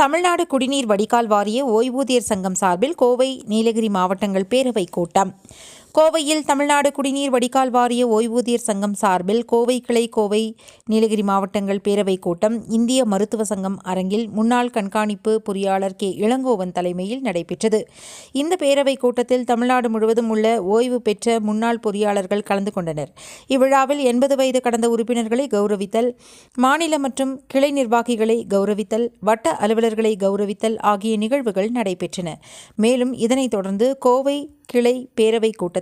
தமிழ்நாடு குடிநீர் வடிகால் வாரிய ஓய்வூதியர் சங்கம் சார்பில் கோவை நீலகிரி மாவட்டங்கள் பேரவை கூட்டம். கோவையில் தமிழ்நாடு குடிநீர் வடிகால் வாரிய ஓய்வூதியர் சங்கம் சார்பில் கோவை கிளை கோவை நீலகிரி மாவட்டங்கள் பேரவை கூட்டம் இந்திய மருத்துவ சங்கம் அரங்கில் முன்னாள் கண்காணிப்பு பொறியாளர் கே. இளங்கோவன் தலைமையில் நடைபெற்றது. இந்த பேரவை கூட்டத்தில் தமிழ்நாடு முழுவதும் உள்ள ஓய்வு பெற்ற முன்னாள் பொறியாளர்கள் கலந்து கொண்டனர். இவ்விழாவில் எண்பது வயது கடந்த உறுப்பினர்களை கௌரவித்தல் மாநில மற்றும் கிளை நிர்வாகிகளை கௌரவித்தல் வட்ட அலுவலர்களை கௌரவித்தல் ஆகிய நிகழ்வுகள் நடைபெற்றன. மேலும் இதனைத் தொடர்ந்து கோவை கிளை பேரவை கூட்டத்தில்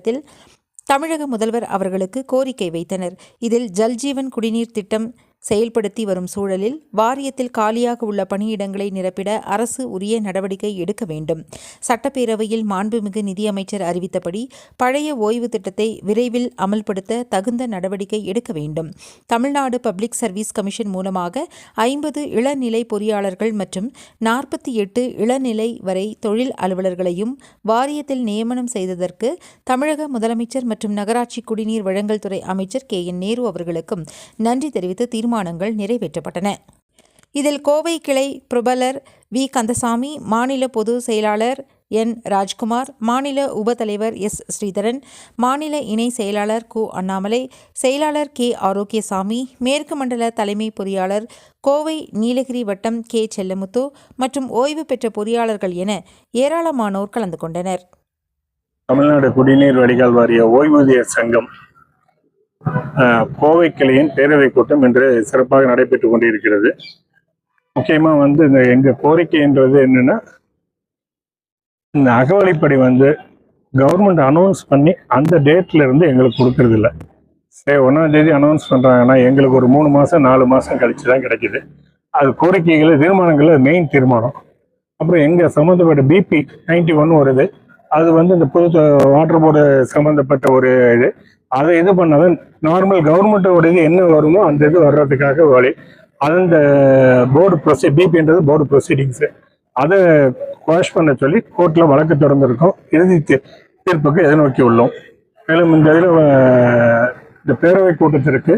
தமிழக முதல்வர் அவர்களுக்கு கோரிக்கை வைத்தனர். இதில் ஜல்ஜீவன் குடிநீர் திட்டம் செயல்படுத்தி வரும் சூழலில் வாரியத்தில் காலியாக உள்ள பணியிடங்களை நிரப்பிட அரசு உரிய நடவடிக்கை எடுக்க வேண்டும். சட்டப்பேரவையில் மாண்புமிகு நிதியமைச்சர் அறிவித்தபடி பழைய ஓய்வு திட்டத்தை விரைவில் அமல்படுத்த தகுந்த நடவடிக்கை எடுக்க வேண்டும். தமிழ்நாடு பப்ளிக் சர்வீஸ் கமிஷன் மூலமாக ஐம்பது இளநிலை பொறியாளர்கள் மற்றும் நாற்பத்தி எட்டு இளநிலை வரை தொழில் அலுவலர்களையும் வாரியத்தில் நியமனம் செய்ததற்கு தமிழக முதலமைச்சர் மற்றும் நகராட்சி குடிநீர் வழங்கல் துறை அமைச்சர் கே என் நேரு அவர்களுக்கும் நன்றி தெரிவித்து தீர்மானம் தீர்மானங்கள் நிறைவேற்றப்பட்டன. இதில் கோவை கிளை பிரபலர் வி. கந்தசாமி மாநில பொது செயலாளர் என். ராஜ்குமார் மாநில உபத்தலைவர் எஸ். ஸ்ரீதரன் மாநில இணை செயலாளர் கு. அண்ணாமலை செயலாளர் கே. ஆரோக்கியசாமி மேற்கு மண்டல தலைமை பொறியாளர் கோவை நீலகிரி வட்டம் கே. செல்லமுத்து மற்றும் ஓய்வு பெற்ற பொறியாளர்கள் என ஏராளமானோர் கலந்து கொண்டனர். தமிழ்நாடு குடிநீர் வடிகால் வாரிய ஓய்வூதியர் சங்கம் கோவை கிளையின் பேரவை கூட்டம் இன்று சிறப்பாக நடைபெற்று கொண்டிருக்கிறது. முக்கியமா வந்து இந்த எங்க கோரிக்கைன்றது என்னன்னா இந்த அகவலைப்படி வந்து கவர்மெண்ட் அனௌன்ஸ் பண்ணி அந்த டேட்ல இருந்து எங்களுக்கு கொடுக்கறது இல்ல சரி ஒன்றாம் தேதி அனௌன்ஸ் பண்றாங்கன்னா எங்களுக்கு ஒரு மூணு மாசம் நாலு மாசம் கழிச்சு தான் கிடைக்குது. அது கோரிக்கைகள் தீர்மானங்கள் மெயின் தீர்மானம். அப்புறம் எங்க சம்மந்தப்பட்ட பிபி நைன்டி ஒன் வருது அது வந்து இந்த புது வாட்டர் போர்டு சம்மந்தப்பட்ட ஒரு இது. அதை இது பண்ணாதான் நார்மல் கவர்மெண்ட்டோட இது என்ன வருமோ அந்த இது வர்றதுக்காக வழி. அந்த போர்டு ப்ரொசீ பிபின்றது போர்டு ப்ரொசீடிங்ஸு அதை குவாஷ் பண்ண சொல்லி கோர்ட்டில் வழக்கு தொடர்ந்துருக்கோம். இறுதி தீர்ப்புக்கு எதிர்நோக்கி உள்ளோம். மேலும் இந்த இதில் இந்த பேரவை கூட்டத்திற்கு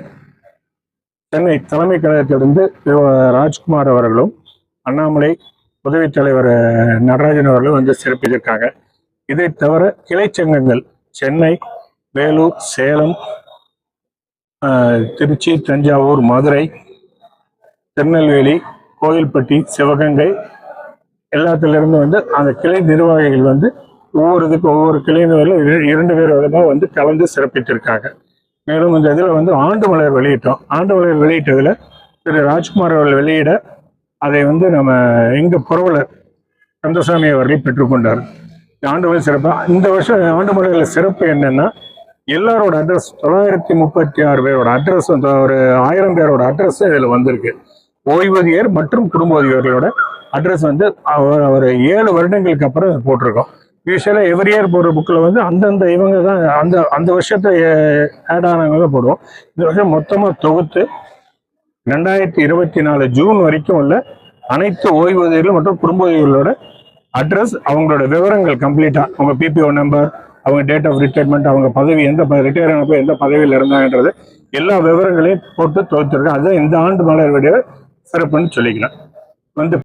சென்னை தலைமை கழகத்திலிருந்து ராஜ்குமார் அவர்களும் அண்ணாமலை உதவித் தலைவர் நடராஜன் அவர்களும் வந்து சிறப்பித்திருக்காங்க. இதை தவிர கிளை சங்கங்கள் சென்னை வேலூர் சேலம் திருச்சி தஞ்சாவூர் மதுரை திருநெல்வேலி கோயில்பட்டி சிவகங்கை எல்லாத்திலிருந்து வந்து அந்த கிளை நிர்வாகிகள் வந்து ஒவ்வொரு இதுக்கு ஒவ்வொரு கிளை நிர்வாகிகளும் இர- இரண்டு பேர் விதமாக வந்து கலந்து சிறப்பித்திருக்காங்க. மேலும் இந்த இதில் வந்து ஆண்டு மலர் வெளியிட்டோம். ஆண்டு மலர் வெளியிட்டதில் திரு ராஜ்குமார் அவர்கள் வெளியிட அதை வந்து நம்ம எங்க புரவலர் கந்தசாமி அவர்கள் பெற்றுக்கொண்டார். ஆண்டு மலர் சிறப்பு இந்த வருஷம் ஆண்டு மலரில் சிறப்பு என்னன்னா எல்லாரோட அட்ரஸ் தொள்ளாயிரத்தி முப்பத்தி ஆறு பேரோட அட்ரஸ் ஒரு ஆயிரம் பேரோட அட்ரஸ் இதில் வந்திருக்கு. ஓய்வூதியர் மற்றும் குடும்ப ஓய்வூதியர்களோட அட்ரஸ் வந்து அவர் ஒரு ஏழு வருடங்களுக்கு அப்புறம் போட்டிருக்கோம். யூஸ்வலாக எவ்ரி இயர் போடுற புக்கில் வந்து அந்தந்த இவங்க தான் அந்த அந்த வருஷத்தை ஆட் ஆனவங்க தான் போடுவோம். இந்த வருஷம் மொத்தமாக தொகுத்து ரெண்டாயிரத்தி இருபத்தி நாலு ஜூன் வரைக்கும் உள்ள அனைத்து ஓய்வூதியர்கள் மற்றும் குடும்ப ஓய்வூதியர்களோட அட்ரஸ் அவங்களோட விவரங்கள் கம்ப்ளீட்டாக அவங்க பிபிஓ நம்பர் அவங்க டேட் ஆஃப் ரிட்டையர்மெண்ட் அவங்க பதவி எந்த ரிட்டையர் ஆனப்போ எந்த பதவியில் இருந்தாங்கன்றது எல்லா விவரங்களையும் போட்டு தொகுத்துருக்கேன் அதுதான் இந்த ஆண்டு மலர் சிறப்புன்னு சொல்லிக்கலாம். வந்து